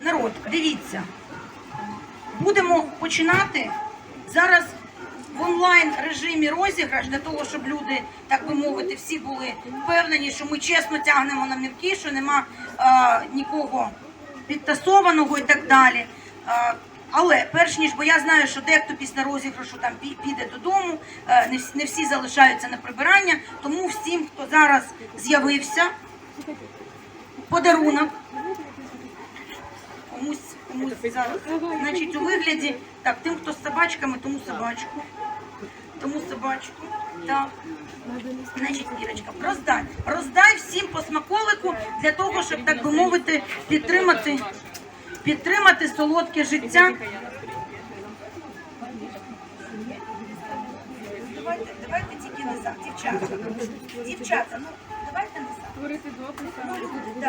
Народ, дивіться. Будемо починати зараз в онлайн режимі розіграш для того, щоб люди, так би мовити, всі були впевнені, що ми чесно тягнемо на мірки, що нема е, нікого підтасованого і так далі. Е, але перш ніж, бо я знаю, що дехто після розіграшу там пі- піде додому, е, не всі залишаються на прибирання. Тому всім, хто зараз з'явився, подарунок комусь комусь зараз. Значить, у вигляді так, тим, хто з собачками, тому собачку. Тому собачку. Так. Значить, Ірочка, роздай. Роздай всім по смаколику для того, щоб, так би мовити, підтримати, підтримати солодке життя. Давайте, давайте тільки назад, дівчата. Дівчата, ну давайте назад. Створити допис. Ну, люди.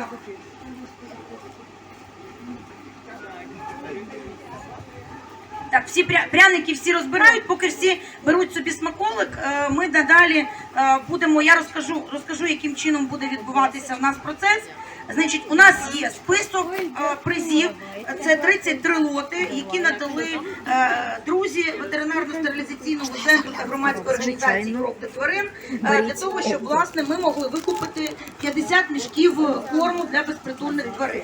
Так, всі пря- пряники всі розбирають, поки всі беруть собі смаколик. е, Ми надалі е, будемо. Я розкажу, розкажу, яким чином буде відбуватися в нас процес. Значить, у нас є список е, призів. Це 33 лоти, які надали е, друзі ветеринарно-стерилізаційного центру та громадської організації «Крок до тварин е, для того, щоб власне ми могли викупити 50 мішків корму для безпритульних тварин.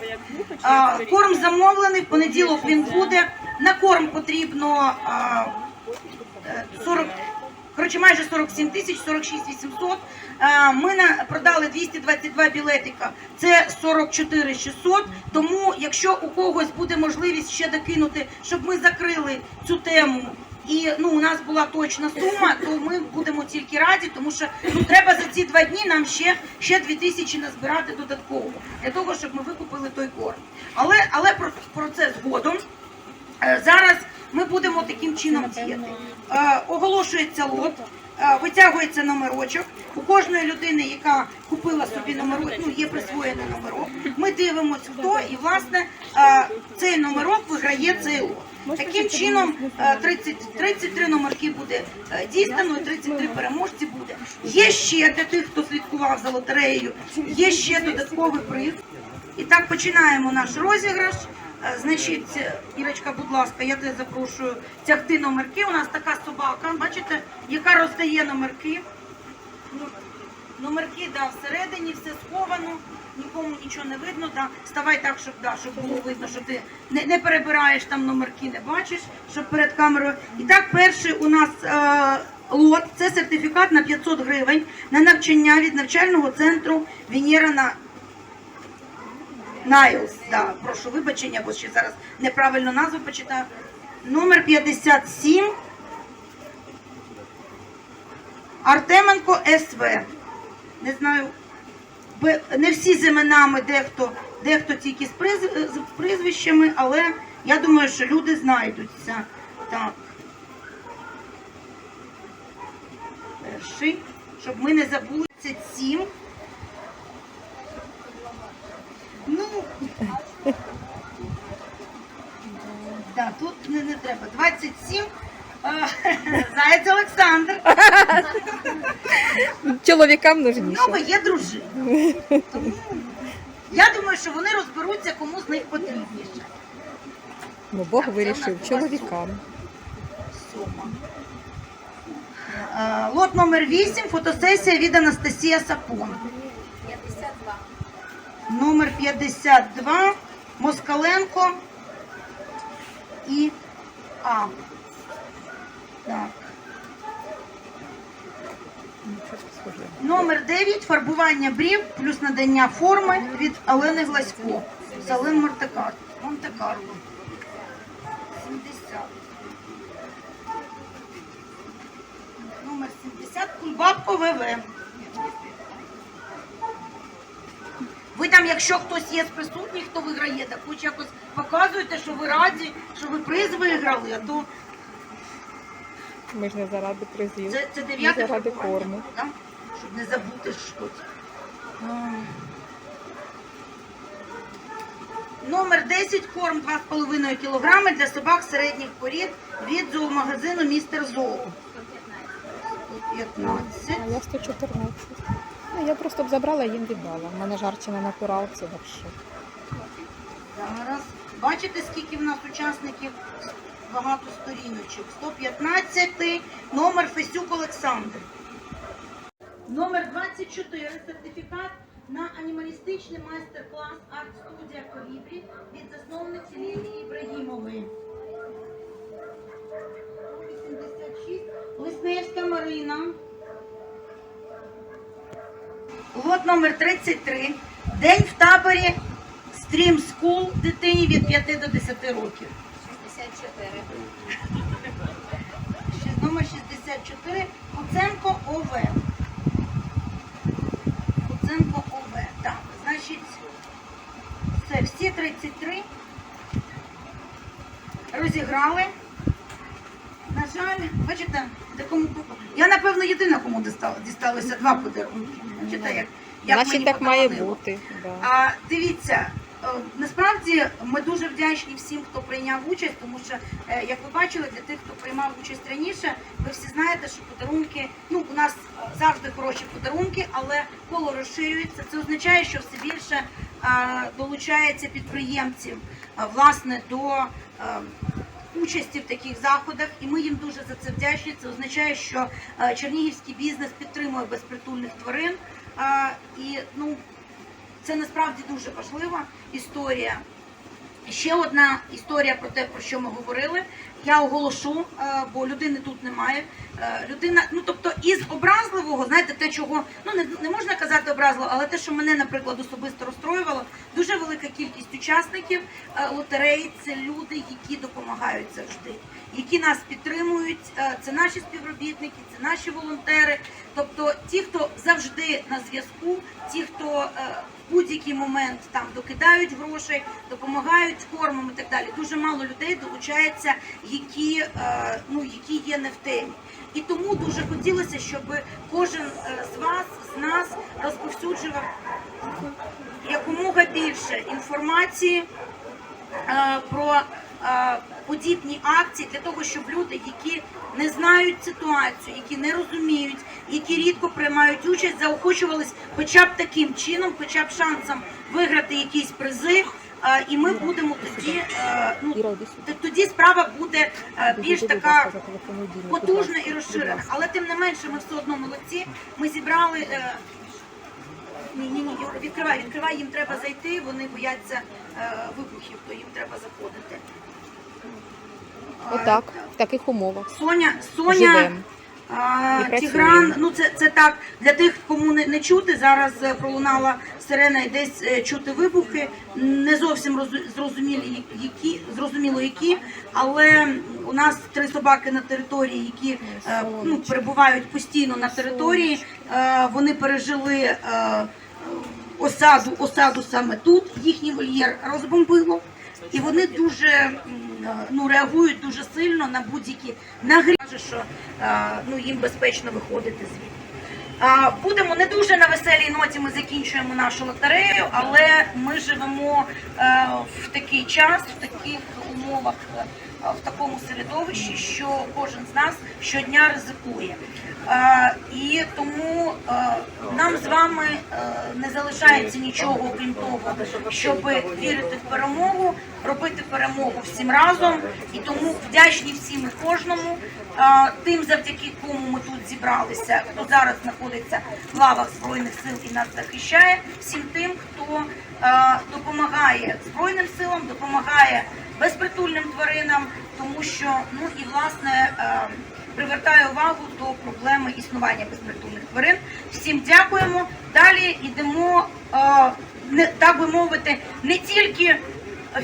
Е, Корм замовлений. В понеділок він буде. На корм потрібно е, е, 40, коротше, майже 47 тисяч, 46 800. Е, Ми продали 222 білетика, це 44 600. Тому, якщо у когось буде можливість ще докинути, щоб ми закрили цю тему. І ну у нас була точна сума, то ми будемо тільки раді, тому що ну треба за ці два дні нам ще ще дві тисячі назбирати додатково для того, щоб ми викупили той корм. Але але про, про це згодом. Е, Зараз ми будемо таким чином діяти. Е, Оголошується лот, е, витягується номерочок. У кожної людини, яка купила собі номерок, ну є присвоєний номерок. Ми дивимося, хто і власне е, цей номерок виграє цей лот. Таким чином е, 30, 33 номерки буде дістано, і 33 переможці буде. Є ще для тих, хто слідкував за лотереєю, є ще додатковий приз. І так починаємо наш розіграш. Е, Значить, е, Ірочка, будь ласка, я тебе запрошую тягти номерки. У нас така собака, бачите, яка роздає номерки. Номерки, да, всередині все сховано, нікому нічого не видно. Да. Ставай так, щоб, да, щоб було видно, що ти не, не перебираєш там номерки, не бачиш, щоб перед камерою. І так, перший у нас е, лот це сертифікат на 500 гривень на навчання від навчального центру Венера на Найлс, да, прошу вибачення, бо ще зараз неправильно назву почитаю. Номер 57 Артеменко СВ. Не знаю, не всі з іменами, дехто дехто тільки з, приз, з прізвищами, але я думаю, що люди знайдуться. Так. Перший, щоб ми не забули 37. Так, тут не, не треба. 27. А, Заєць Олександр. Чоловікам нужніше. В нього є дружина. Тому я думаю, що вони розберуться, кому з них потрібніше. Ну, Бог вирішив чоловікам. Сьома. Е, Лот номер 8, фотосесія від Анастасія Сапон. 52. Номер 52, Москаленко і А. Так. Номер 9, фарбування брів плюс надання форми від Олени Гласько. Салин Монтекар. Монте-Карло. 70. Номер 70, Кульбабко ВВ. Ви там, якщо хтось є з присутніх, хто виграє, так хоч якось показуєте, що ви раді, що ви приз виграли, а то Ми ж не заради призів. це, це Ми дев'яте заради корму. да? щоб не забути щось. Номер 10, корм 2,5 кг для собак середніх порід від зоомагазину Містер Зоо. 115. А я 114. Ну, я просто б забрала їм віддала. У мене жарче на натуралці, так що. Зараз. Бачите, скільки в нас учасників? Багато сторіночок. 115 номер Фесюк Олександр. Номер 24 сертифікат на анімалістичний майстер-клас арт-студія Колібрі від засновниці Лілії Ібрагімової. 86. Лисневська Марина. Лот номер 33. День в таборі Стрім Скул дитині від 5 до 10 років. 64. Ще Номер 64. Куценко ОВ. Куценко ОВ. Так, значить, все, всі 33 розіграли. На жаль, бачите, такому я напевно єдина, кому дісталося два подарунки. Бачите, як, як Значить, мені так має бути. Да. А дивіться, е, насправді ми дуже вдячні всім, хто прийняв участь, тому що, е, як ви бачили, для тих, хто приймав участь раніше, ви всі знаєте, що подарунки, ну у нас е, завжди хороші подарунки, але коло розширюється. Це означає, що все більше долучається підприємців власне до. Участі в таких заходах, і ми їм дуже за це вдячні. Це означає, що е, чернігівський бізнес підтримує безпритульних тварин. Е, і ну це насправді дуже важлива історія. Ще одна історія про те, про що ми говорили. Я оголошу, е, бо людини тут немає. Е, Людина, ну тобто, із образливого, знаєте, те, чого ну не, не можна казати образливо, але те, що мене, наприклад, особисто розстроювало, дуже велика кількість учасників е, лотереї це люди, які допомагають завжди, які нас підтримують. Це наші співробітники, це наші волонтери. Тобто, ті, хто завжди на зв'язку, ті, хто в будь-який момент там докидають грошей, допомагають кормом і так далі. Дуже мало людей долучається, які, е, ну, які є не в темі. І тому дуже хотілося, щоб кожен е, з вас, з нас розповсюджував якомога більше інформації е, про подібні акції для того, щоб люди, які не знають ситуацію, які не розуміють, які рідко приймають участь, заохочувались хоча б таким чином, хоча б шансом виграти якісь призи. І ми будемо тоді, е, ну тоді справа буде е, більш така потужна і розширена. Але тим не менше, ми все одно молодці. Ми зібрали. е, Ні, ні, ні, відкривай, відкривай, їм треба зайти, вони бояться е, вибухів, то їм треба заходити. Отак, в таких умовах. Соня, Соня, Живем. Тігран, ну це, це так, для тих, кому не, не чути, зараз е, пролунала сирена і десь е, чути вибухи. Не зовсім розу- зрозумілі, які, зрозуміло які, але у нас три собаки на території, які е, ну, перебувають постійно на території, вони пережили осаду, осаду саме тут, їхній вольєр розбомбило. І вони дуже ну, реагують дуже сильно на будь-які нагрі, що е, ну, їм безпечно виходити звідти. Будемо не дуже на веселій ноті. Ми закінчуємо нашу лотерею, але ми живемо е, в такий час, в таких умовах, е, в такому середовищі, що кожен з нас щодня ризикує. Е, І тому е, нам з вами не залишається нічого, окрім того, щоб вірити в перемогу, робити перемогу всім разом. І тому вдячні всім і кожному, тим, завдяки кому ми тут зібралися, хто зараз знаходиться в лавах Збройних сил і нас захищає, всім тим, хто допомагає Збройним силам, допомагає безпритульним тваринам, тому що ну і власне. е, Привертає увагу до проблеми існування безпритульних тварин. Всім дякуємо. Далі йдемо, е, не так би мовити, не тільки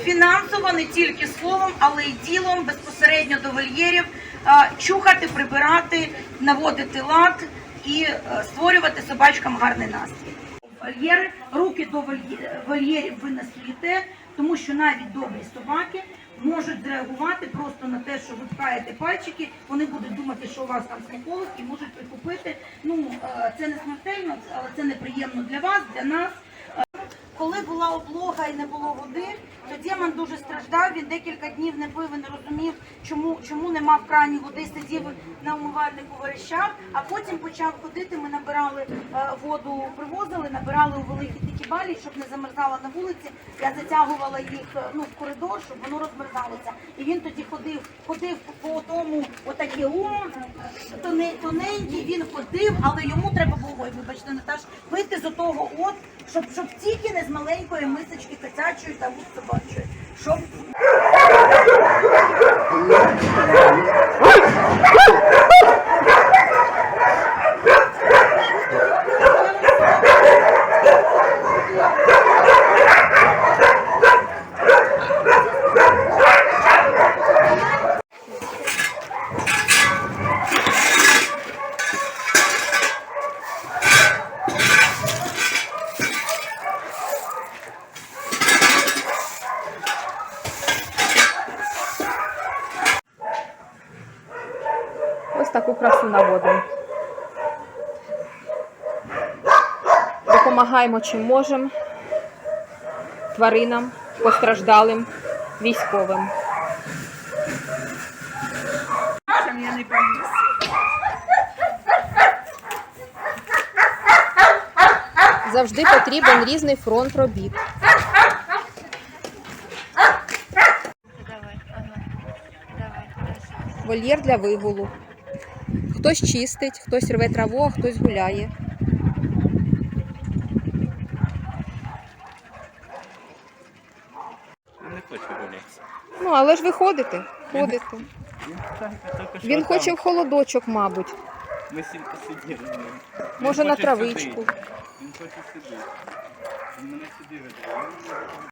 фінансово, не тільки словом, але й ділом безпосередньо до вольєрів, е, чухати, прибирати, наводити лад і е, створювати собачкам гарний настрій. Вольєри, руки до вольє- вольєрів ви не стоїте, тому що навіть добрі собаки можуть зреагувати просто на те, що ви пхаєте пальчики, вони будуть думати, що у вас там смаколик і можуть прикупити. Ну е, це не смертельно, але це неприємно для вас, для нас. коли була облога і не було води, Демон дуже страждав. Він декілька днів не пив і не розумів, чому, чому нема в крані води, сидів на умивальнику верещав, а потім почав ходити. Ми набирали е, воду, привозили, набирали у великі такі балі, щоб не замерзала на вулиці. Я затягувала їх е, ну, в коридор, щоб воно розмерзалося. І він тоді ходив, ходив по тому, отакі о, тоне- тоненький, він ходив, але йому треба було, ой, вибачте, Наташ, пити з отого от, щоб, щоб тільки не з маленької мисочки котячої та вуст собачої. Щоб таку красу наводимо. Допомагаємо чим можемо тваринам, постраждалим, військовим. Завжди потрібен різний фронт робіт. Вольєр для вигулу. Хтось чистить, хтось рве траву, а хтось гуляє. Не хочу гуляти. Ну, але ж ви ходите, ходите. Він хоче в холодочок, мабуть. Ми сім посиділи з ним. Може, Він на хоче травичку. Він хоче сюди. Він мене сюди веде.